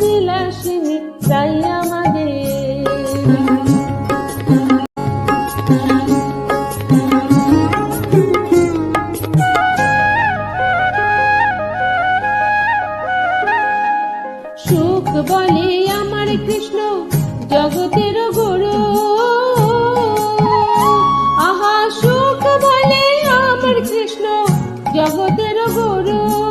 বিলাসিনী চাই আমাদের। সুখ বলে আমার কৃষ্ণ জগতের গুরু। আহা, সুখ বলে আমার কৃষ্ণ জগতের গুরু।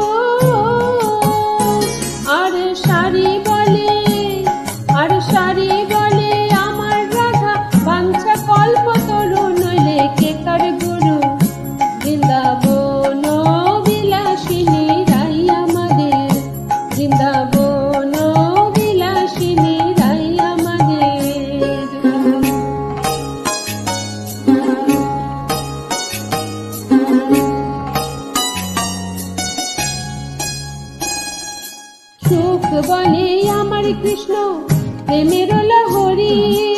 কৃষ্ণ প্রেমের লহরী।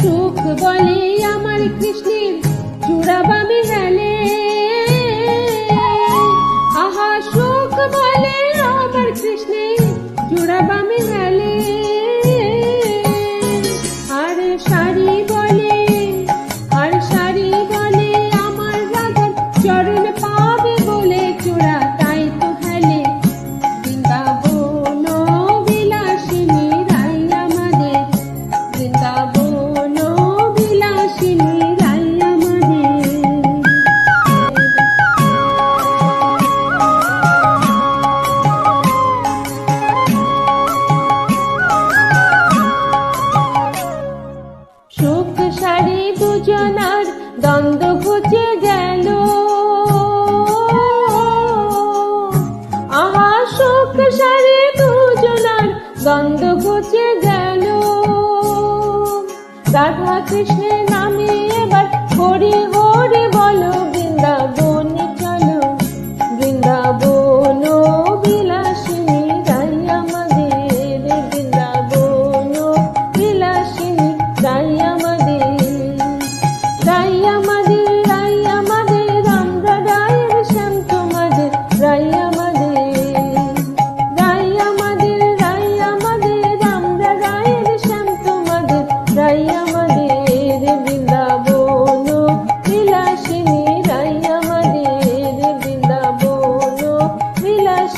সুখ বলে আমার কৃষ্ণের চূড়াবামে হেলে। আহা সুখ বলে আমার কৃষ্ণের চূড়াবামে হেলে। দ্বন্দ্ব ঘুচে গেল। রাধা কৃষ্ণের নামে